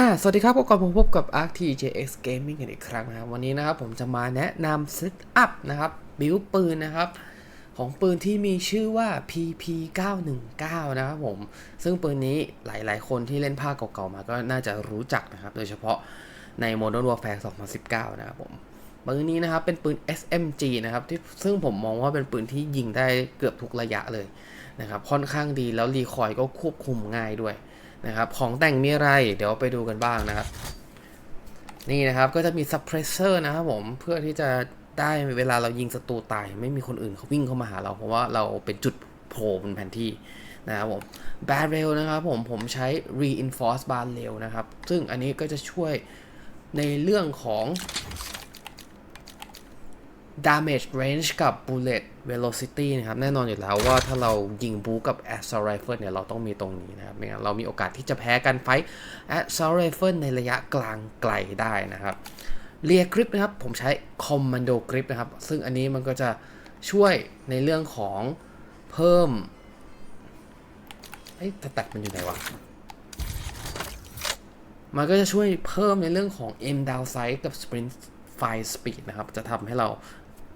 อ่า สวัสดีครับพบกับผมพบกับ Arc TJX Gaming กันอีกครั้งนะครับวันนี้นะครับผมจะมาแนะนำเซตอัพนะครับ บิวปืนนะครับ ของปืนที่มีชื่อว่า PP 919 นะครับผม ซึ่งปืนนี้หลายๆ คนที่เล่นภาคเก่าๆ มาก็น่าจะรู้จักนะครับ โดยเฉพาะใน Modern Warfare 2019 นะครับผมปืนนี้นะครับเป็นปืน SMG นะครับที่ซึ่งผมมองว่าเป็นปืนที่ยิงได้เกือบทุกระยะเลยนะครับค่อนข้างดีแล้วรีคอยล์ก็ควบคุมง่ายด้วย นะครับของแต่งมีอะไร เดี๋ยวไปดูกันบ้างนะครับ นี่นะครับก็จะมี suppressor นะครับผมเพื่อที่จะได้เวลาเรายิงศัตรูตาย ไม่มีคนอื่นเขาวิ่งเข้ามาหาเรา เพราะว่าเราเป็นจุดโผล่บนแผนที่นะครับผม barrel นะครับผมผมใช้ reinforce barrel นะครับ ซึ่งอันนี้ก็จะช่วยในเรื่องของ damage range กับ bullet velocity นะครับ แน่นอนอยู่แล้วว่าถ้าเรายิงบูกับ assault rifle เนี่ย เราต้องมีตรงนี้นะครับ ไม่งั้นเรามีโอกาสที่จะแพ้กันไฟ assault rifle ในระยะกลางไกลได้นะครับเรียกริปนะครับ ผมใช้ commando grip นะครับ ซึ่งอันนี้มันก็จะช่วยในเรื่องของเพิ่มเอ้ยแต่มันอยู่ไหนวะมันก็จะช่วยเพิ่มในเรื่องของ M down sight กับ sprint fire speed นะครับ จะทำให้เรา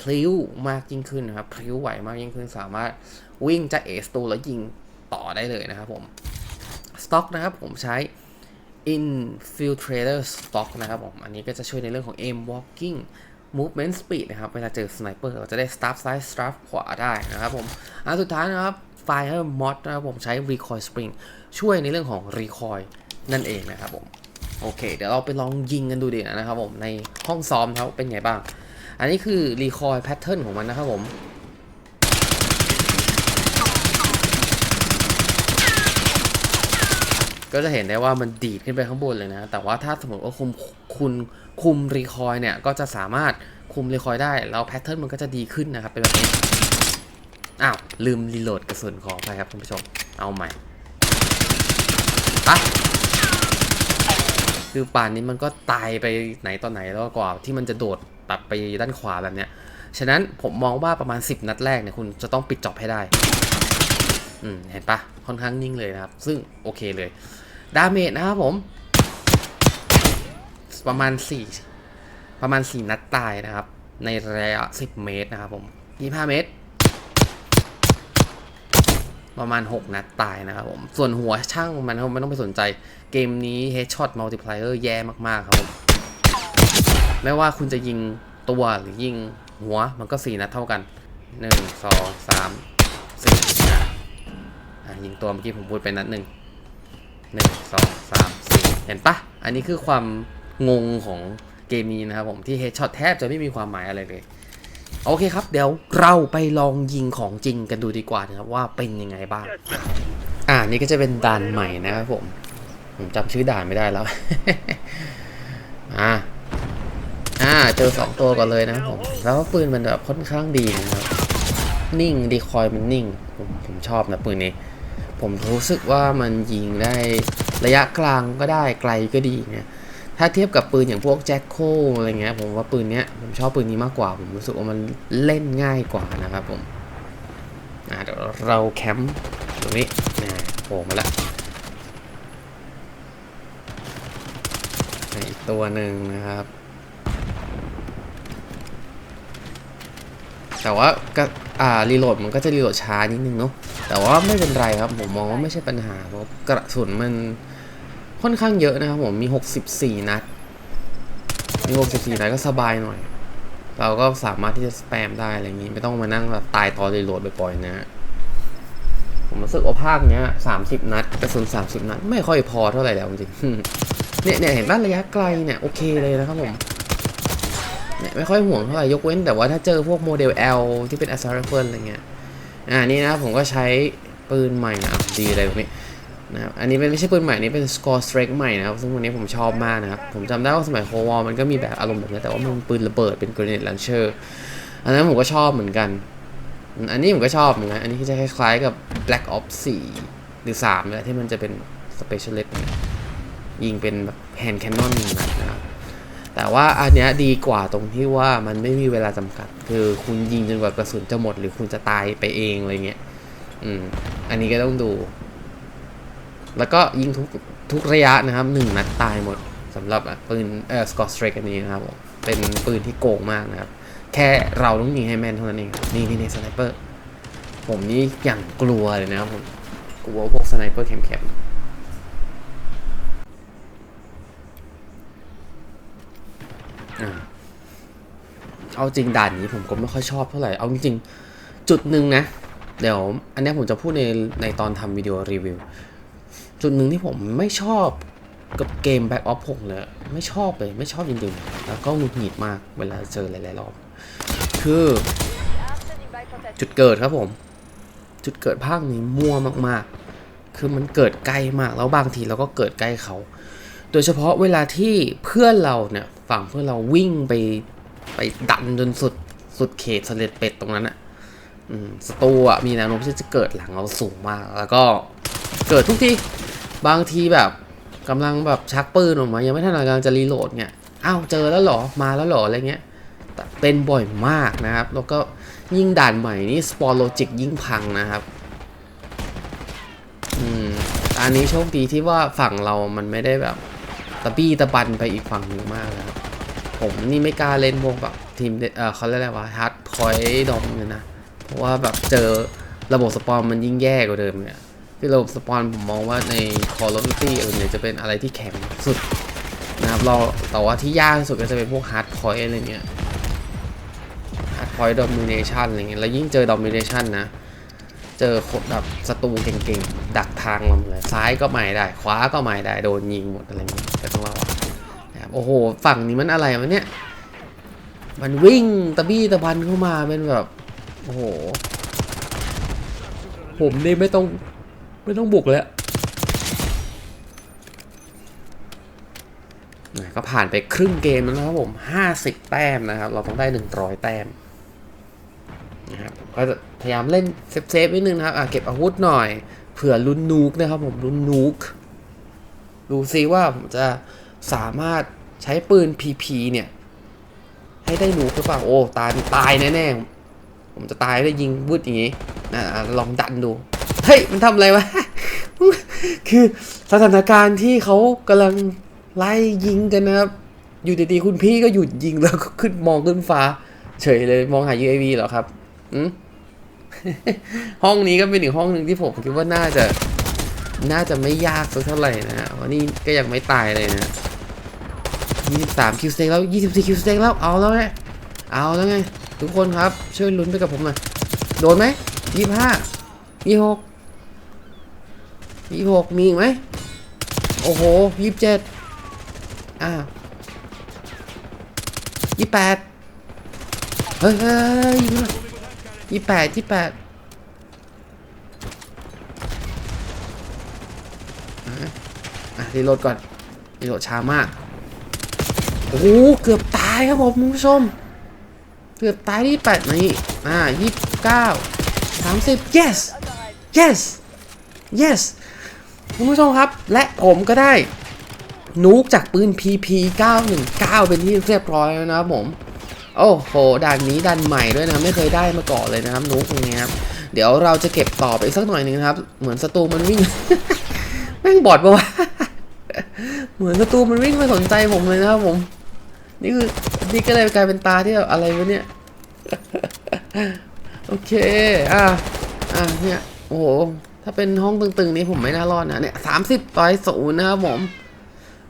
พลิ้วมากยิ่งขึ้นนะครับพลิ้วไหวมากยิ่งขึ้น สามารถวิ่งจะเอสตูแล้วยิงต่อได้เลยนะครับผมสต็อกนะครับผมใช้ infiltrator stock นะครับผม อันนี้ก็จะช่วยในเรื่องของ aim walking movement speed นะครับ เวลาเจอสไนเปอร์เราจะได้ start ซ้าย start ขวาได้นะครับผมอันสุดท้ายนะครับ fire mod นะครับผมใช้ recoil spring ช่วยในเรื่องของ recoil นั่นเองนะครับผม โอเค เดี๋ยวเราไปลองยิงกันดูดีนะครับผม ในห้องซ้อมเขาเป็นไงบ้าง อันนี้คือ recoil pattern ของมันนะครับผมก็จะเห็นได้ว่ามันดีดขึ้นไปข้างบนเลยนะ แต่ว่าถ้าสมมติว่าคุมคุณคุมรีคอยเนี่ย ก็จะสามารถคุมรีคอยได้ แล้วแพทเทิร์นมันก็จะดีขึ้นนะครับ เป็นแบบนี้ อ้าว ลืมรีโหลดกระสุนขอไปครับคุณผู้ชม เอาใหม่ปะคือป่านนี้มันก็ตายไปไหนตอนไหนแล้วกว่าที่มันจะโดด ตัดไปด้านขวาแบบเนี้ย ฉะนั้นผมมองว่าประมาณ 10 นัดแรกเนี่ยคุณจะต้องปิดจอบให้ได้ อืม เห็นปะค่อนข้างนิ่งเลยนะครับ ซึ่งโอเคเลย ดาเมจนะครับผม ประมาณ 4 ประมาณ 4 นัดตายนะครับ ในระยะ 10 เมตรนะครับผม25เมตรประมาณ 6 นัดตายนะครับผม ส่วนหัวช่างมันไม่ต้องไปสนใจ เกมนี้ Headshot Multiplier แย่มาก ๆ ครับผม ไม่ว่าคุณจะยิงตัวหรือยิงหัวมันก็ 4 นัดเท่ากัน 1 2 3 4อะยิงตัวเมื่อกี้ผมพูดไปนัดหนึ่งหนึ่งสองสามสี่เห็นปะอันนี้คือความงงของเกมนี้นะครับผมที่เฮดช็อตแทบจะไม่มีความหมายอะไรเลย โอเคครับ เดี๋ยวเราไปลองยิงของจริงกันดูดีกว่านะครับว่าเป็นยังไงบ้าง อ่านี่ก็จะเป็นด่านใหม่นะครับผม ผมจำชื่อด่านไม่ได้แล้ว อ่า อ่าเจอสองตัวก่อนเลยนะครับผมแล้วปืนมันแบบค่อนข้างดีนะครับนิ่งดีคอยมันนิ่งผมผมชอบนะปืนนี้ ผมรู้สึกว่ามันยิงได้ระยะกลางก็ได้ไกลก็ดีเนี่ยถ้าเทียบกับปืนอย่างพวกแจ็คโคอะไรเงี้ยผมว่าปืนเนี้ยผมชอบปืนนี้มากกว่า ผมรู้สึกว่ามันเล่นง่ายกว่านะครับผมอ่าเดี๋ยวเราแคมป์ตรงนี้นะโผล่มาล้วอีกตัวหนึ่งนะครับ แต่ว่าก็อ่ารีโหลดมันก็จะรีโหลดช้านิดนึงเนาะแต่ว่าไม่เป็นไรครับผมมองว่าไม่ใช่ปัญหาเพราะกระสุนมันค่อนข้างเยอะนะครับผมมี 64 นัด มี 64 นัดก็สบายหน่อย เราก็สามารถที่จะสแปมได้อะไรอย่างนี้ไม่ต้องมานั่งแบบตายตอนรีโหลดบ่อยๆนะผมรู้สึกว่าภาคเนี้ย30นัดกระสุน30นัด ไม่ค่อยพอเท่าไหร่แล้วจริงเนี่ยเนี่ยเห็นป่ะระยะไกลเนี่ยโอเคเลยนะครับผม เนี่ยไม่ค่อยห่วงเท่าไหร่ยกเว้นแต่ว่าถ้าเจอพวกโมเดล L ที่เป็น a s s a r i f l e อะไรเงี้ยอ่านี่นะผมก็ใช้ปืนใหม่นะดีอะไรแบบนี้นะครับอันนี้เป็นไม่ใช่ปืนใหม่นี่เป็น Score Strike ใหม่นะครับซึ่งวันนี้ผมชอบมากนะครับผมจำได้ว่าสมัยโควอลมันก็มีแบบอารมณ์แบบนี้แต่ว่ามันปืนระเบิดเป็น Grenade Launcher อันนั้นผมก็ชอบเหมือนกัน อันนี้ผมก็ชอบเหมือนกันอันนี้จะคล้ายๆกับ Black Ops 4 หรือ3เลยที่มันจะเป็น Specialist ยิงเป็นแบบ Hand Cannon นะ แต่ว่าอันเนี้ยดีกว่าตรงที่ว่ามันไม่มีเวลาจำกัด คือคุณยิงจนกว่ากระสุนจะหมด หรือคุณจะตายไปเองอะไรเงี้ยอืมอันนี้ก็ต้องดู แล้วก็ยิงทุกทุกระยะนะครับหนึ่งนัดตายหมดสำหรับปืนเอ่อสกอตสเตรกอันนี้นะครับผมเป็นปืนที่โกงมากนะครับ แค่เราต้องยิงให้แม่นเท่านั้นเอง นี่นี่นี่สไนเปอร์ ผมนี่อย่างกลัวเลยนะครับผมกลัวพวกสไนเปอร์แคมๆ เอาจริงด่านนี้ผมก็ไม่ค่อยชอบเท่าไหร่ เอาจริงจุดหนึ่งนะ เดี๋ยว อันนี้ผมจะพูดในในตอนทำวิดีโอรีวิว จุดหนึ่งที่ผมไม่ชอบกับเกม Back of 6เลยไม่ชอบเลยไม่ชอบจริงๆ แล้วก็หงุดหงิดมากเวลาเจอหลายๆรอบ คือจุดเกิดครับผม จุดเกิดภาคนี้มั่วมากๆ คือมันเกิดใกล้มากแล้วบางทีเราก็เกิดใกล้เขา โดยเฉพาะเวลาที่เพื่อนเราเนี่ยฝั่งเพื่อนเราวิ่งไป ไปดันจนสุดสุดเขตเสล็ดเป็ดตรงนั้นอะอืมสตูอะมีแนวโน้มที่จะเกิดหลังเราสูงมาก แล้วก็เกิดทุกทีบางทีแบบกำลังแบบชักปืนออกมา ยังไม่ทันการจะรีโหลดเนี่ยอ้าวเจอแล้วหรอมาแล้วหรออะไรเงี้ยแต่เป็นบ่อยมากนะครับ แล้วก็ยิ่งด่านใหม่นี่สปอร์โลจิกยิ่งพังนะครับอืมอันนี้โชคดีที่ว่าฝั่งเรามันไม่ได้แบบตะบี้ตะบันไปอีกฝั่งหนึ่งมากนะครับ ผมนี่ไม่กล้าเล่นพวกแบบทีมเออเขาเรียกอะไรวะฮาร์ดพอยต์ดอมเลยนะ เพราะว่าแบบเจอระบบสปอนมันยิ่งแย่กว่าเดิมเนี่ยที่ระบบสปอนผมมองว่าใน Call of Duty อื่นเนี่ยจะเป็นอะไรที่แข็งสุดนะครับเราแต่ว่าที่ยากที่สุดก็จะเป็นพวกฮาร์ดพอยต์อะไรเงี้ยฮาร์ดพอยต์ดอมิเนชันอะไรเงี้ยแล้วยิ่งเจอดอมิเนชันนะเจอคนแบบศัตรูเก่งๆ ดักทางเราหมดเลยซ้ายก็ไม่ได้ ขวาก็ไม่ได้ โดนยิงหมดอะไรเงี้ยก็ต้องระวังนะครับ โอ้โห ฝั่งนี้มันอะไรวะเนี่ย มันวิ่งตะบี้ตะบันเข้ามาเป็นแบบ โอ้โห ผมนี่ไม่ต้อง ไม่ต้องบุกแล้วก็ผ่านไปครึ่งเกมแล้วนะครับผม50แต้มนะครับ เราต้องได้100แต้มนะครับก็จะพยายามเล่นเซฟๆนิดนึงนะครับเก็บอาวุธหน่อย เผื่อลุ้นนูกนะครับผมลุ้นนูกดูซิว่าผมจะสามารถ ใช้ปืน PP เนี่ย ให้ได้หนูกหรือเปล่าโอ้ตายตายแน่ๆผมจะตายได้ยิงวืดอย่างงี้นะอะลองดันดูเฮ้ยมันทำอะไรวะคือสถานการณ์ที่เขากำลังไล่ยิงกันนะครับ อยู่ดีๆคุณพี่ก็หยุดยิงแล้วก็ขึ้นมองขึ้นฟ้า เฉยเลยมองหา UAV เหรอครับอืมห้องนี้ก็เป็นอีกห้องหนึ่งที่ผมคิดว่าน่าจะ น่าจะไม่ยากสักเท่าไหร่นะฮะวันนี้ก็ยังไม่ตายเลยนะ 23คิวสเต็กแล้ว24คิวสเต็กแล้วเอาแล้วไงเอาแล้วไงทุกคนครับช่วยลุ้นไปกับผมหน่อยโดนไหมยี่ห้ายี่หกยี่หกมีอีกไหมโอ้โหยี่สิบเจ็ดอ่ายี่แปดเฮ้ยเฮ้ยยี่แปดยี่แปดอะรีโหลดก่อนรีโหลดช้ามาก โอ้โหเกือบตายครับผมคุณผู้ชม เกือบตายที่แปดนี่อ่ายี่สิบเก้าสามสิบ yes yes yes คุณผู้ชมครับ และผมก็ได้นูกจากปืน PP 919 เป็นที่เรียบร้อยแล้วนะครับผม โอ้โหด่านนี้ด่านใหม่ด้วยนะ ไม่เคยได้มาก่อนเลยนะครับนูกตรงนี้ครับ เดี๋ยวเราจะเก็บต่อไปสักหน่อยนึงครับ เหมือนศัตรูมันวิ่ง แม่งบอดปะวะ เหมือนศัตรูมันวิ่งไม่สนใจผมเลยนะครับผม นี่คือนี่ก็เลยกลายเป็นตาที่แบบอะไรวะเนี่ย โอเค อะ อะ เนี่ย โอ้โห ถ้าเป็นห้องตึงๆนี้ผมไม่น่ารอดนะ เนี่ยสามสิบต่อยศูนย์นะครับผม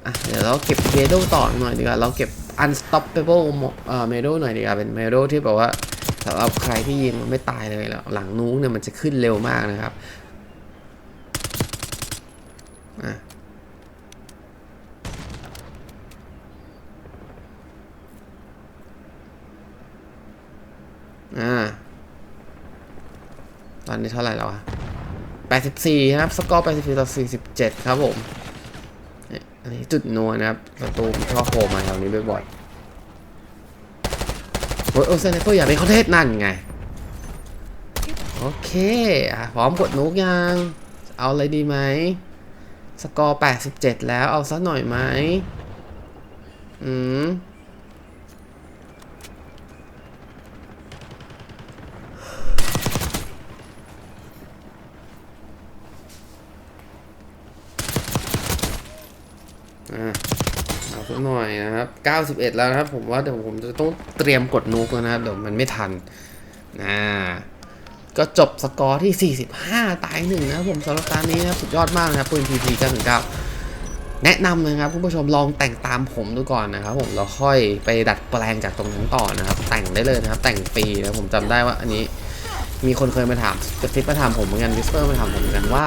อะ เดี๋ยวเราเก็บเมโดต่อหน่อยดีกว่า เราเก็บ unstoppable เอ่อเมโดหน่อยดีกว่า เป็นเมโดที่แบบว่าสำหรับใครที่ยิงมันไม่ตายเลยแล้วหลังนุ้งเนี่ยมันจะขึ้นเร็วมากนะครับ อะ อ่า ต อนนี้เท่าไหร่แล้วอะ84ครับ สกอร์ 84 ต่อ 47 ครับผมอันนี้จุดนัวนะครับประตูชอบโผล่มาแถวนี้บ่อยๆโอ้ยโอเซนเฟอร์อยากเป็นคอนเทนต์นั่นไง โอเคอะพร้อมกดนุกยัง เอาอะไรดีไหม สกอร์ 87 แล้วเอาซะหน่อยไหม อืม สัก หน่อยนะครับ 91 แล้วนะครับ ผมว่าเดี๋ยวผมจะต้องเตรียมกดนูกแล้วนะครับ เดี๋ยวมันไม่ทันนะก็จบสกอร์ที่ 45 ตายหนึ่งนะครับผมสำหรับตานี้นะสุดยอดมากนะครับปืน PP 919 แนะนำเลยครับคุณผู้ชมลองแต่งตามผมดูก่อนนะครับ ผมแล้วค่อยไปดัดแปลงจากตรงนั้นต่อนะครับ แต่งได้เลยนะครับ แต่งฟรีนะผมจำได้ว่าอันนี้มีคนเคยมาถามกระซิบมาถามผมเหมือนกันวิสเปอร์มาถามผมเหมือนกันว่า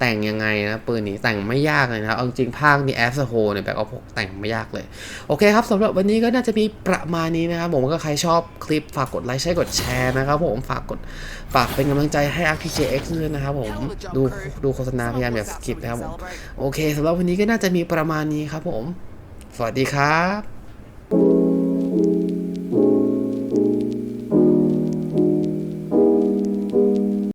แต่งยังไงนะปืนนี้แต่งไม่ยากเลยนะครับเอาจริงภาคนี้แอสโฮเนี่ยแบบเอาพกแต่งไม่ยากเลย โอเคครับสำหรับวันนี้ก็น่าจะมีประมาณนี้นะครับ ผมก็ใครชอบคลิปฝากกดไลค์ใช้กดแชร์นะครับผมฝากกดฝากเป็นกำลังใจให้ RPJX ด้วยนะครับผมดูดูโฆษณาพยายามอย่าสกิปนะครับผมโอเคสำหรับวันนี้ก็น่าจะมีประมาณนี้ครับผม สวัสดีครับ